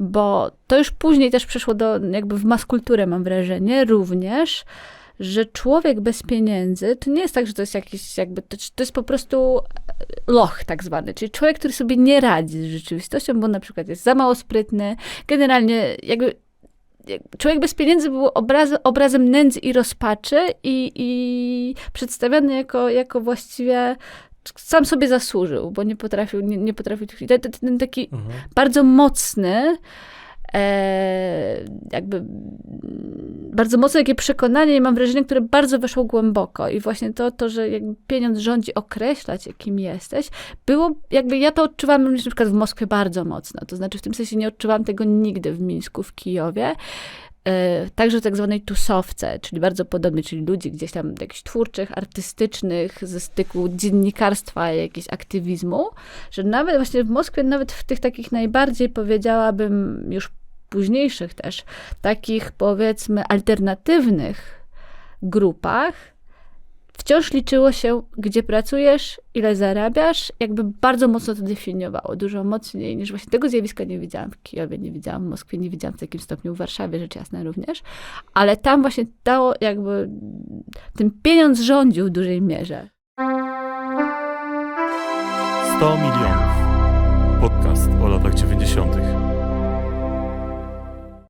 bo to już później też przeszło do, jakby w maskulturę mam wrażenie, również, że człowiek bez pieniędzy, to nie jest tak, że to jest jakiś jakby, to, to jest po prostu e, loch tak zwany, czyli człowiek, który sobie nie radzi z rzeczywistością, bo na przykład jest za mało sprytny, generalnie jakby jak- człowiek bez pieniędzy był obraz, obrazem nędzy i rozpaczy i, i przedstawiany jako, jako właściwie sam sobie zasłużył, bo nie potrafił, nie, nie potrafił, ten, ten, ten taki Mhm. bardzo mocny, e, jakby bardzo mocne takie przekonanie i mam wrażenie, które bardzo weszło głęboko. I właśnie to, to że jakby pieniądz rządzi określa cię, kim jesteś, było jakby, ja to odczuwam również na przykład w Moskwie bardzo mocno, to znaczy w tym sensie nie odczuwam tego nigdy w Mińsku, w Kijowie, E, Także tak zwanej tusowce, czyli bardzo podobnej, czyli ludzi gdzieś tam jakichś twórczych, artystycznych, ze styku dziennikarstwa, jakiegoś aktywizmu, że nawet właśnie w Moskwie, nawet w tych takich najbardziej powiedziałabym już późniejszych też, takich powiedzmy alternatywnych grupach, wciąż liczyło się, gdzie pracujesz, ile zarabiasz, jakby bardzo mocno to definiowało, dużo mocniej niż właśnie tego zjawiska nie widziałam w Kijowie, nie widziałam w Moskwie, nie widziałam w takim stopniu w Warszawie, rzecz jasna również, ale tam właśnie dało jakby, ten pieniądz rządził w dużej mierze. 100 milionów. Podcast o latach 90.